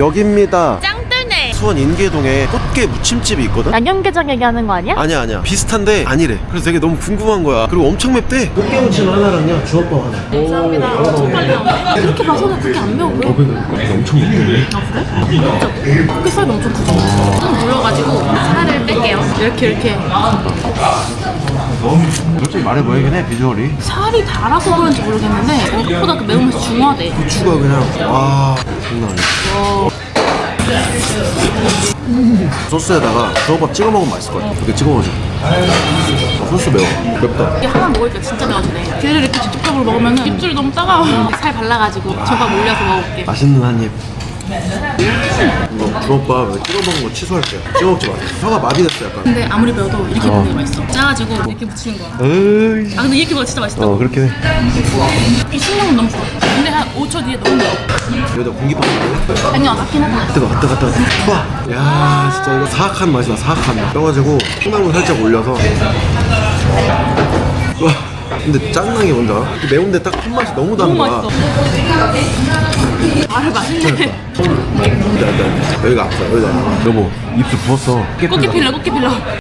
여기입니다. 짱뜰네. 수원 인계동에 꽃게 무침집이 있거든? 양념게장 얘기하는 거 아니야? 아니야 아니야 비슷한데 아니래 그래서 되게 너무 궁금한 거야 그리고 엄청 맵대 꽃게 무침 하나랑요 주먹밥 하나 감사합니다. 엄청 빨리 나온다. 이렇게 봐서는 그렇게 안 매워 보여. 근데 엄청 맵대 아 그래? 그렇게 살도 엄청? 좀 이렇게 이렇게. 솔직히 말해 보이긴 해 비주얼이 살이 달아서 그런지 모르겠는데 생각보다 그 매운맛이 중화돼. 고추가 그냥 와 장난 아니야 소스에다가 주먹밥 찍어 먹으면 맛있을 것 같아 이렇게 찍어 먹어줘 아, 소스 매워 맵다 이게 하나 먹으니까 진짜 매워지네. 걔를 이렇게 직접적으로 먹으면 입술이 너무 따가워. 살 발라가지고 저거 올려서 먹어볼게. 맛있는 한입 이거 주먹밥 찍어 먹는 거 취소할게요 찍어 먹지 마세요 혀가 마비됐어 약간 근데 아무리 매워도 이렇게 먹는 게 맛있어. 짜가지고 이렇게 묻히는 거야. 에이 아 근데 이렇게 먹으면 진짜 맛있다. 어 그렇긴 해이 신랑은 너무 좋아. 근데 한 5초 뒤에 너무 매워. 여기다 공기밥 먹을래? 아니요, 아깝긴 하다. 뜨거 뜨거 뜨거 뜨거 야 진짜 이거 사악한 맛이다 사악한 맛 떠가지고 콩나물 살짝 올려서 와 근데 짱나게 뭔지 알아? 그 매운데 딱 한 맛이 너무 다른 너무 거야 맛있어. 아, 맛있네. 안돼 여기가 아파 여기가. 여보 입술 부었어. 꽃게 필러, 꽃게 필러.